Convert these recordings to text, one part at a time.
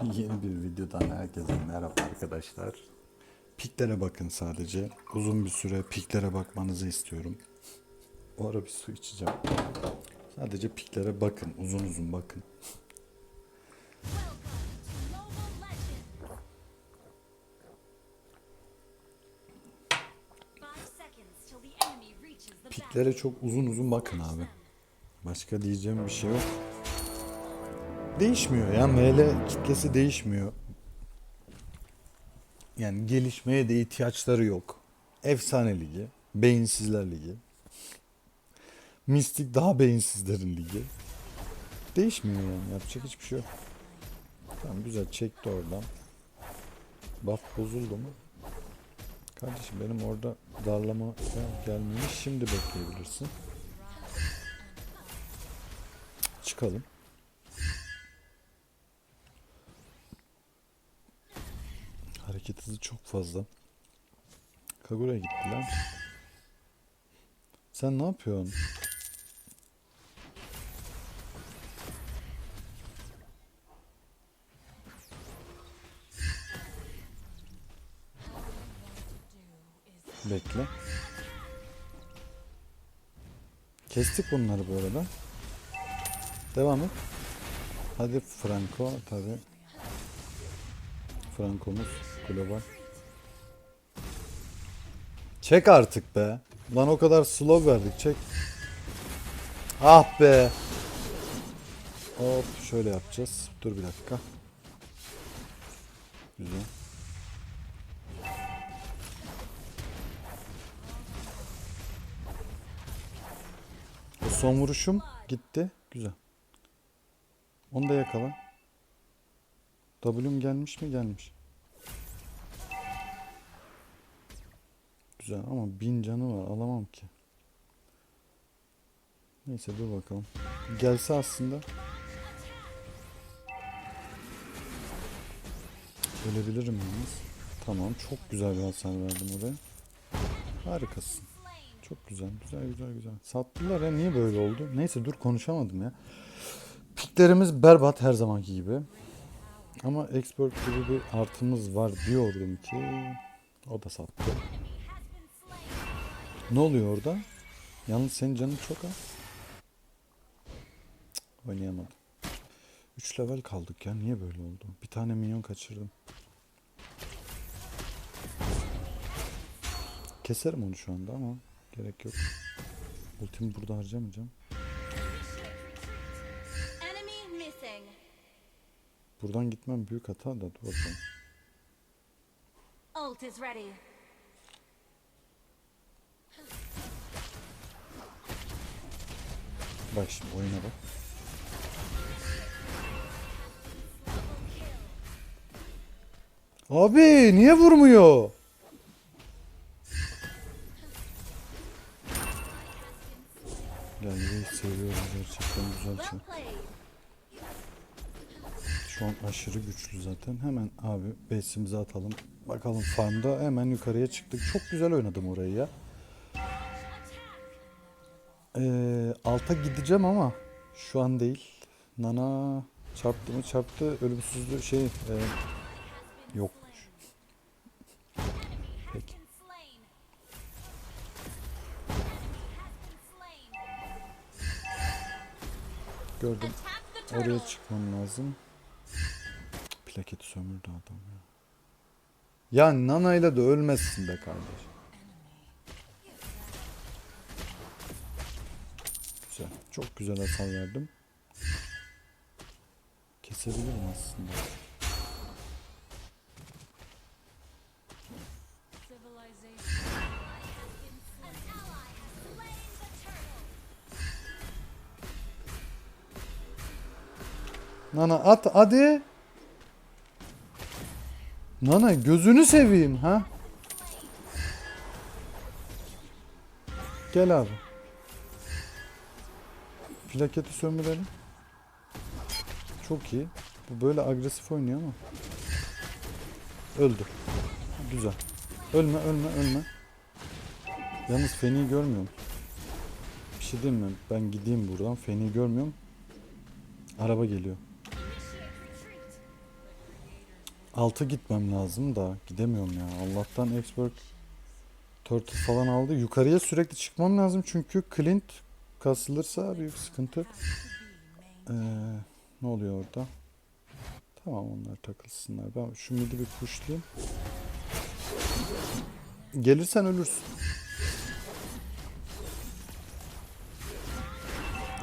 Yeni bir videodan herkese merhaba arkadaşlar. Piklere bakın sadece. Uzun bir süre piklere bakmanızı istiyorum. Bu ara bir su içeceğim. Sadece piklere bakın. Uzun uzun bakın. Piklere çok uzun uzun bakın abi. Başka diyeceğim bir şey yok. Değişmiyor ya. ML kitlesi değişmiyor. Yani gelişmeye de ihtiyaçları yok. Efsane ligi. Beyinsizler ligi. Mistik daha beyinsizlerin ligi. Değişmiyor yani. Yapacak hiçbir şey yok. Tamam güzel çekti oradan. Buff bozuldu mu? Kardeşim benim orada darlama gelmemiş. Şimdi bekleyebilirsin. Çıkalım. Hareket hızı çok fazla. Kagura'ya gittiler. Sen ne yapıyorsun? Bekle. Kestik bunları bu arada. Devam et. Hadi Franco tabi. Franco'muz global. Çek artık be. Lan o kadar slow verdik çek. Ah be. Hop şöyle yapacağız. Dur bir dakika. Güzel. O son vuruşum gitti. Güzel. Onu da yakala. W'm gelmiş mi? Gelmiş. Güzel ama bin canı var. Alamam ki. Neyse dur bakalım. Gelse aslında. Ölebilirim yalnız. Tamam. Çok güzel bir hasar verdim oraya. Harikasın. Çok güzel. Güzel güzel güzel. Sattılar ya. Niye böyle oldu? Neyse dur konuşamadım ya. Piklerimiz berbat her zamanki gibi. Ama expert gibi bir artımız var diyordum ki o da sattı. Ne oluyor orada? Yalnız senin canın çok az. Cık, Oynayamadım. 3 level kaldık ya. Niye böyle oldu? Bir tane minyon kaçırdım. Keserim onu şu anda ama gerek yok. Ultimi burada harcamayacağım. Buradan gitmem büyük hata da dur bakalım. Ult is ready. Bak şimdi oyuna bak. Abi niye vurmuyor? Yüreği seviyorum gerçekten güzel şey. Şu an aşırı güçlü zaten. Hemen abi base'imizi atalım. Bakalım farmda hemen yukarıya çıktık. Çok güzel oynadım orayı ya. Ee, alta gideceğim ama şu an değil. Nana çarptı mı çarptı. Ölümsüzlüğü şey e, yokmuş. Gördüm. Oraya çıkmam lazım. Plaketi sömürdü adam ya. Ya nanayla da ölmezsin be kardeş. Çok güzel hasar verdim. Kesebilirim aslında. Nana at hadi. Nana gözünü seveyim ha. Gel abi. Plaketi sömürelim. Çok iyi. Bu böyle agresif oynuyor ama. Öldü. Güzel. Ölme ölme ölme. Yalnız Feni'yi görmüyorum. Bir şey diyeyim mi? Ben gideyim buradan. Feni'yi görmüyorum. Araba geliyor. Alta gitmem lazım da gidemiyorum ya. Allah'tan expert turtle falan aldı. Yukarıya sürekli çıkmam lazım çünkü Clint kasılırsa büyük sıkıntı. Ee, ne oluyor orada? Tamam onlar takılsınlar. Ben şu midi bir pushlayayım. Gelirsen ölürsün.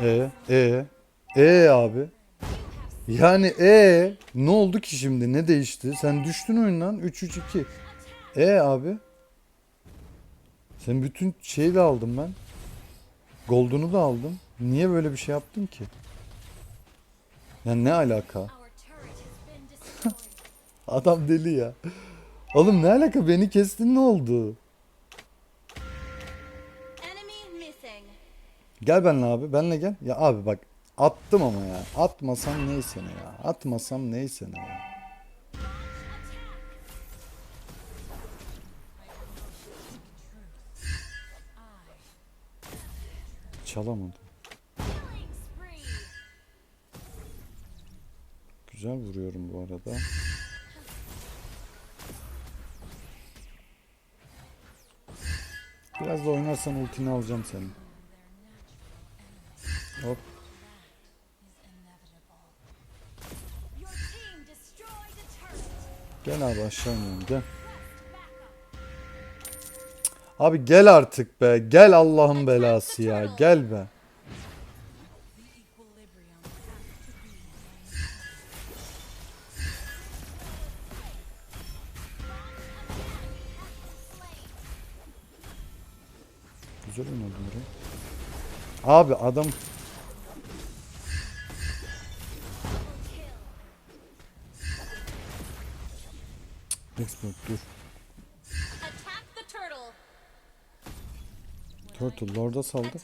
E e e abi. Yani e ne oldu ki şimdi? Ne değişti? Sen düştün oyundan 3-3-2. E abi. Sen bütün şeyi de aldım ben. Gold'unu da aldım. Niye böyle bir şey yaptın ki? Yani ne alaka? Adam deli ya. Oğlum ne alaka? Beni kestin ne oldu? Gel benle abi. Benle gel. Ya abi bak attım ama ya. Atmasam neyse ne ya. Atmasam neyse ne ya. Çalamadım. Güzel vuruyorum bu arada. Biraz da oynarsan ultini alacağım senin. Hop. Gel abi aşağı inelim gel. Abi gel artık be. Gel Allah'ın belası ya. Gel be. Güzel oynadın burayı. Abi adam Expert dur. Attack the turtle. Turtle Lord'a saldı.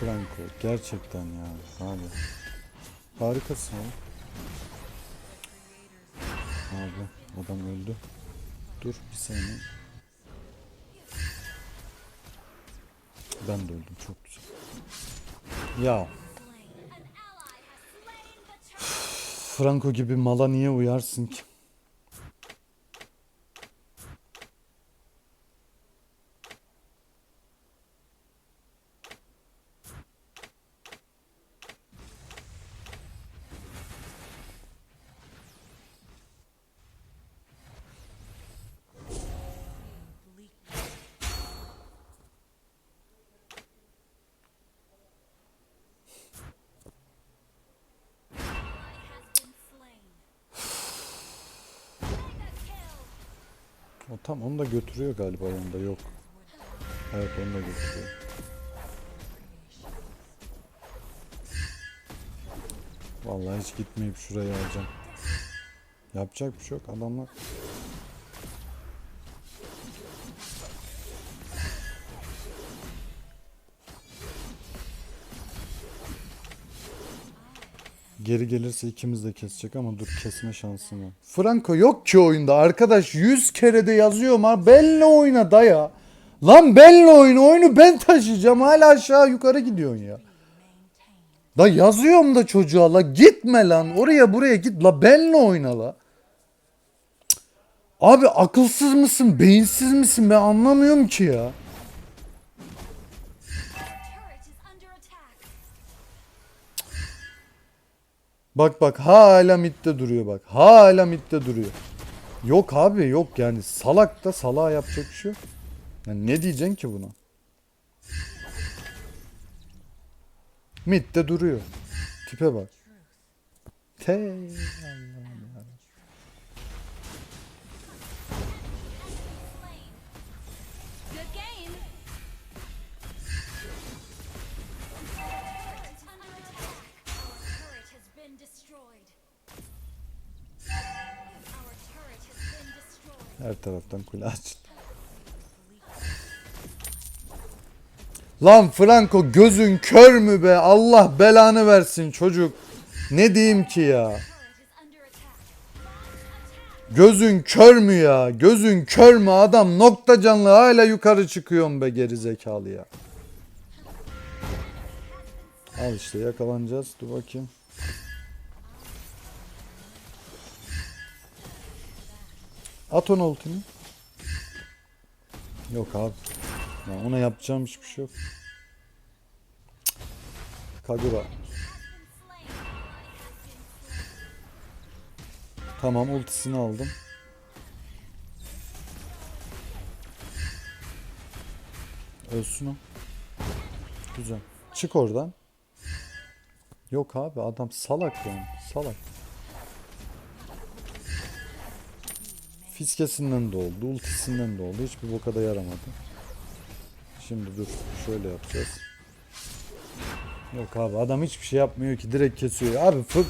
Franco gerçekten ya abi. Harikasın abi. Abi adam öldü. Dur bir saniye. Ben de öldüm çok güzel. Ya. Franco gibi mala niye uyarsın ki? O tam onu da götürüyor galiba onda yok. Evet onu da götürüyor. Vallahi hiç gitmeyip şurayı alacağım. Yapacak bir şey yok adamlar. Geri gelirse ikimiz de kesecek ama dur kesme şansım var. Franco yok ki oyunda arkadaş 100 kere de yazıyorum ha benle oyna daya. Lan benle oyna oyunu ben taşıyacağım hala aşağı yukarı gidiyorsun ya. Da yazıyorum da çocuğa la gitme lan oraya buraya git la benle oyna la. Abi akılsız mısın beyinsiz misin ben anlamıyorum ki ya. Bak bak hala midde duruyor bak. Hala midde duruyor. Yok abi yok yani salak da salağa yapacak bir şey yok. Yani ne diyeceksin ki buna? Midde duruyor. Tipe bak. Te Allah'ım Her taraftan kule açtı. Lan Franco gözün kör mü be? Allah belanı versin çocuk. Ne diyeyim ki ya? Gözün kör mü ya? Gözün kör mü adam? Nokta canlı hala yukarı çıkıyorsun be geri zekalı ya. Al işte yakalanacağız. Dur bakayım. At onu ultini. Yok abi. Ya ona yapacağım hiçbir şey yok. Kagura. Tamam ultisini aldım. Ölsün o. Güzel. Çık oradan. Yok abi adam salak yani. Salak. Fiskesinden de oldu. Ultisinden de oldu. Hiçbir boka da yaramadı. Şimdi dur. Şöyle yapacağız. Yok abi adam hiçbir şey yapmıyor ki. Direkt kesiyor. Abi fık.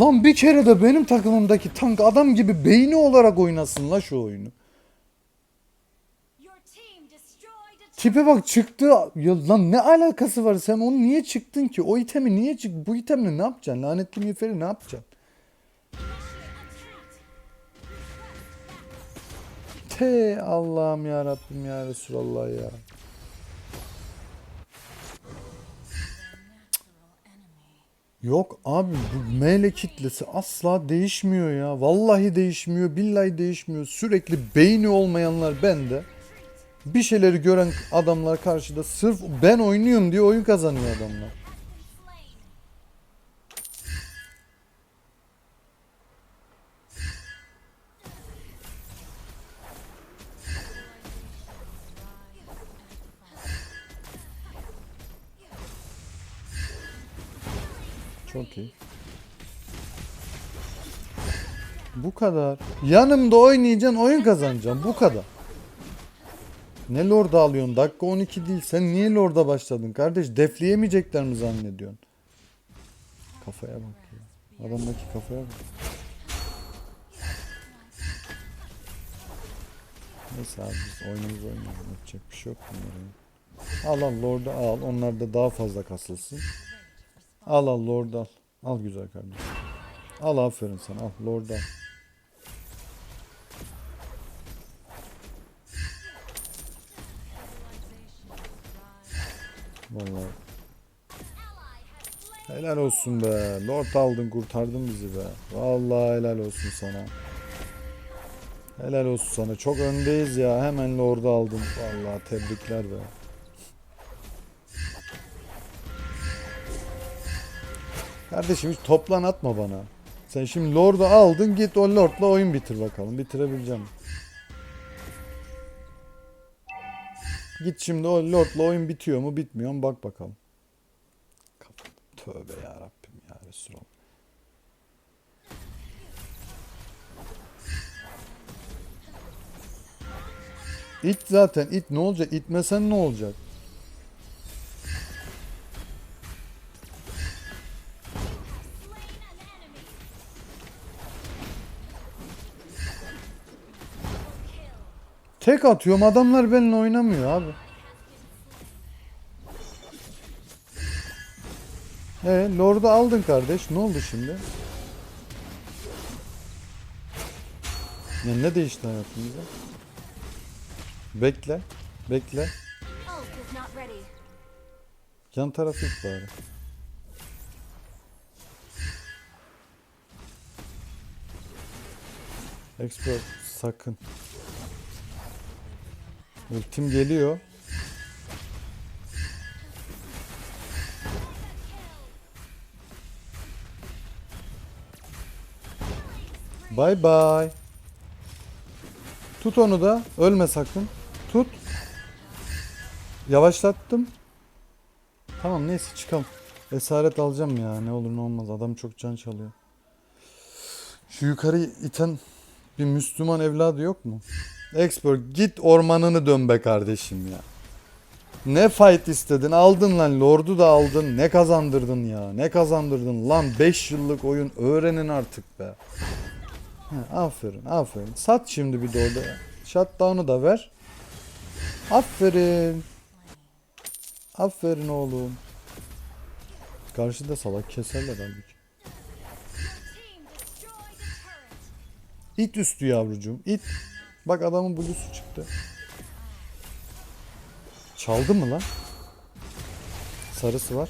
Lan bir kere de benim takımımdaki tank adam gibi beyni olarak oynasın la şu oyunu. Tipe bak çıktı. Ya lan ne alakası var? Sen onu niye çıktın ki? O itemi niye çık? Bu itemle ne yapacaksın? Lanetli miğferi ne yapacaksın? Te Allah'ım ya Rabbim ya Resulallah ya. Yok abi bu mele kitlesi asla değişmiyor ya. Vallahi değişmiyor, billahi değişmiyor. Sürekli beyni olmayanlar bende. Bir şeyleri gören adamlar karşıda sırf ben oynuyorum diye oyun kazanıyor adamlar. Çok iyi. Bu kadar. Yanımda oynayacaksın, oyun kazanacaksın. Bu kadar. Ne lorda alıyorsun? Dakika 12 değil. Sen niye lorda başladın kardeş? Defleyemeyecekler mi zannediyorsun? Kafaya bak ya. Adamdaki kafaya bak. Neyse abi biz oyunumuzu oynayalım. Yapacak bir şey yok bunların. Al al lorda al. Onlar da daha fazla kasılsın. Al al lord al. Al güzel kardeşim. Al aferin sana al lord al. Vallahi. Helal olsun be. Lord aldın kurtardın bizi be. Vallahi helal olsun sana. Helal olsun sana. Çok öndeyiz ya. Hemen Lord'u aldım. Vallahi tebrikler be. Kardeşim hiç toplan atma bana. Sen şimdi Lord'u aldın git o Lord'la oyun bitir bakalım. Bitirebileceğim. Git şimdi o Lord'la oyun bitiyor mu bitmiyor mu bak bakalım. Tövbe ya Rabbim ya Resulallah. İt zaten it ne olacak? İtmesen ne olacak? Tek atıyorum adamlar benimle oynamıyor abi. E Lord'u aldın kardeş. Ne oldu şimdi? Ya ne değişti hayatımızda? Bekle. Bekle. Yan tarafı it bari. Expert sakın. Ultim geliyor. Bye bye. Tut onu da. Ölme sakın. Tut. Yavaşlattım. Tamam neyse çıkalım. Esaret alacağım ya ne olur ne olmaz. Adam çok can çalıyor. Şu yukarı iten bir Müslüman evladı yok mu? Expert git ormanını dön be kardeşim ya. Ne fight istedin aldın lan lordu da aldın ne kazandırdın ya ne kazandırdın lan 5 yıllık oyun öğrenin artık be. He, aferin aferin sat şimdi bir de orada shutdown'u da ver. Aferin. Aferin oğlum. Karşıda salak keserler halbuki. İt üstü yavrucuğum it. Bak adamın blusu çıktı. Çaldı mı lan? Sarısı var.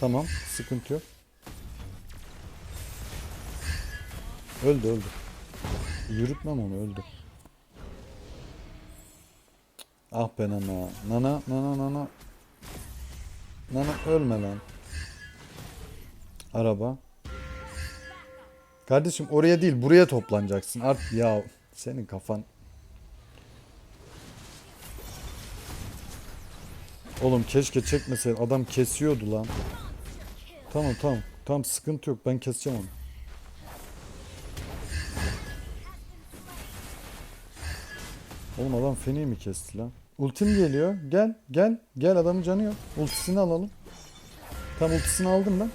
Tamam. Sıkıntı yok. Öldü öldü. Yürütmem onu öldü. Ah be nana. Nana nana nana. Nana ölme lan. Araba. Kardeşim oraya değil buraya toplanacaksın. Art ya senin kafan. Oğlum keşke çekmeseydin. Adam kesiyordu lan. Tamam tamam. Tamam sıkıntı yok. Ben keseceğim onu. Oğlum adam feni mi kesti lan? Ultim geliyor. Gel gel. Gel adamın canı yok. Ultisini alalım. Tam ultisini aldım ben.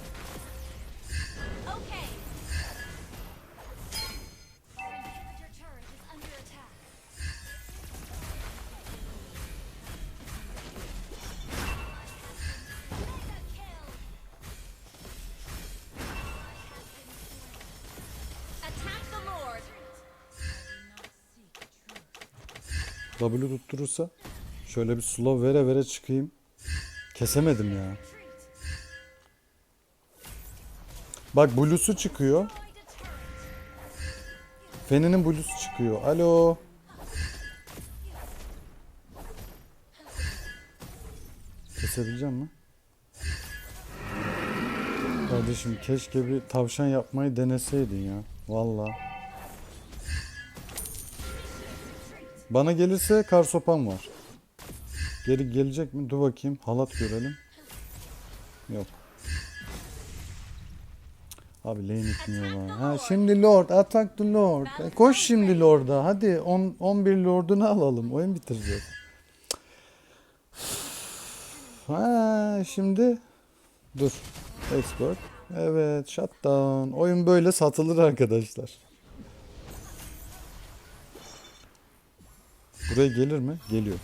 W tutturursa şöyle bir slow vere vere çıkayım. Kesemedim ya. Bak blue'su çıkıyor. Feni'nin blue'su çıkıyor. Alo. Kesebileceğim mi? Kardeşim keşke bir tavşan yapmayı deneseydin ya. Valla. Bana gelirse kar sopam var. Geri gelecek mi? Dur bakayım. Halat görelim. Yok. Abi lane itmiyorlar. Ha şimdi Lord. Attack the Lord. E, koş şimdi Lord'a. Hadi 10 11 Lord'unu alalım. Oyun bitireceğiz. Ha şimdi dur. Expert. Evet, shutdown. Oyun böyle satılır arkadaşlar. Buraya gelir mi? Geliyor.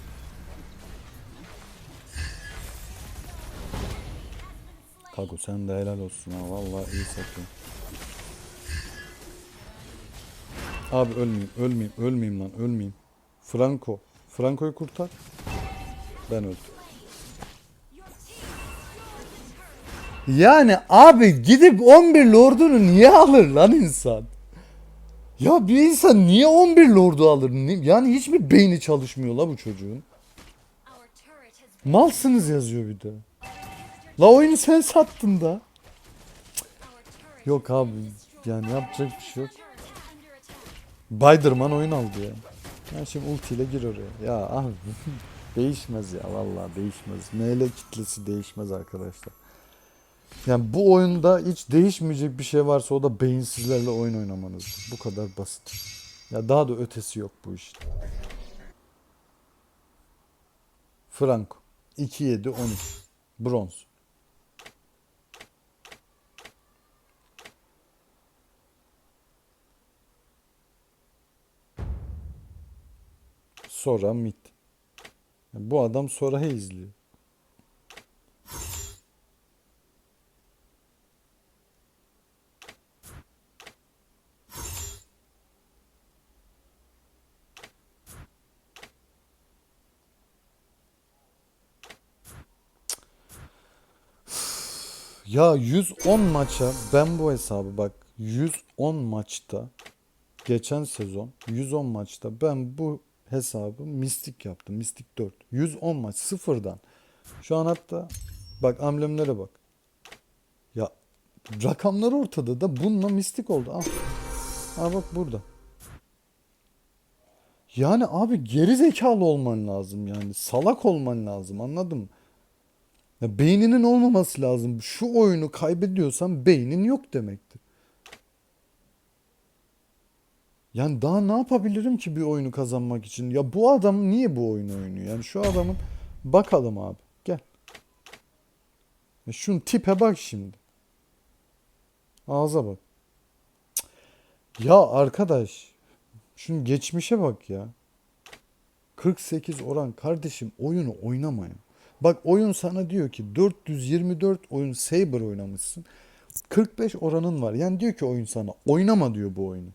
Kago sen de helal olsun ha. Vallahi iyi satıyorsun. Abi ölmeyeyim, ölmeyeyim, ölmeyeyim lan, ölmeyeyim. Franco. Franco'yu kurtar. Ben öldüm. Yani abi gidip 11 lordunu niye alır lan insan? Ya bir insan niye 11 lordu alır? Ni- Yani hiçbir beyni çalışmıyor la bu çocuğun. Malsınız yazıyor bir de. La oyunu sen sattın da. Yok abi yani yapacak bir şey yok. Bayderman oyun aldı ya. Ya şimdi ultiyle gir oraya. Ya abi değişmez ya vallahi değişmez. ML kitlesi değişmez arkadaşlar. Yani bu oyunda hiç değişmeyecek bir şey varsa o da beyinsizlerle oyun oynamanız. Bu kadar basit. Ya daha da ötesi yok bu işin. Franco 2-7 13 bronz. Sora mid. Ya Bu adam Sora'yı izliyor. Ya 110 maça ben bu hesabı bak 110 maçta geçen sezon 110 maçta ben bu hesabı mistik yaptım. Mistik 4. 110 maç sıfırdan. Şu an hatta bak amblemlere bak. Ya rakamlar ortada da bununla mistik oldu. Al. Al bak burada. Yani abi geri zekalı olman lazım yani. Salak olman lazım anladın mı? Ya beyninin olmaması lazım. Şu oyunu kaybediyorsan beynin yok demektir. Yani daha ne yapabilirim ki bir oyunu kazanmak için? Ya bu adam niye bu oyunu oynuyor? Yani şu adamın bakalım abi. Gel. Ya şunun tipe bak şimdi. Ağza bak. Ya arkadaş. Şunun geçmişe bak ya. 48 oran kardeşim oyunu oynama ya. Bak oyun sana diyor ki 424 oyun Saber oynamışsın. 45 oranın var. Yani diyor ki oyun sana oynama diyor bu oyunu.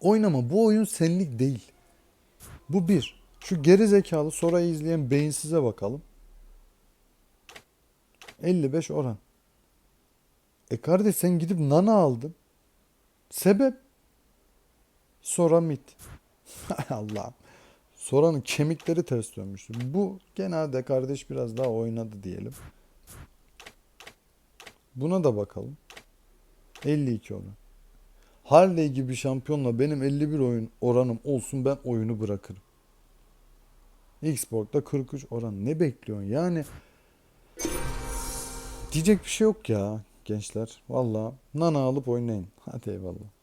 Oynama bu oyun senlik değil. Bu bir. Şu geri zekalı Sora'yı izleyen beyinsize bakalım. 55 oran. E kardeş sen gidip Nana aldın. Sebep? Sora mid. Hay Allah'ım. Sora'nın kemikleri ters dönmüştü. Bu genelde kardeş biraz daha oynadı diyelim. Buna da bakalım. 52 oran. Harley gibi şampiyonla benim 51 oyun oranım olsun ben oyunu bırakırım. Xbox'ta 43 oran. Ne bekliyorsun? Yani diyecek bir şey yok ya gençler. Valla nana alıp oynayın. Hadi eyvallah.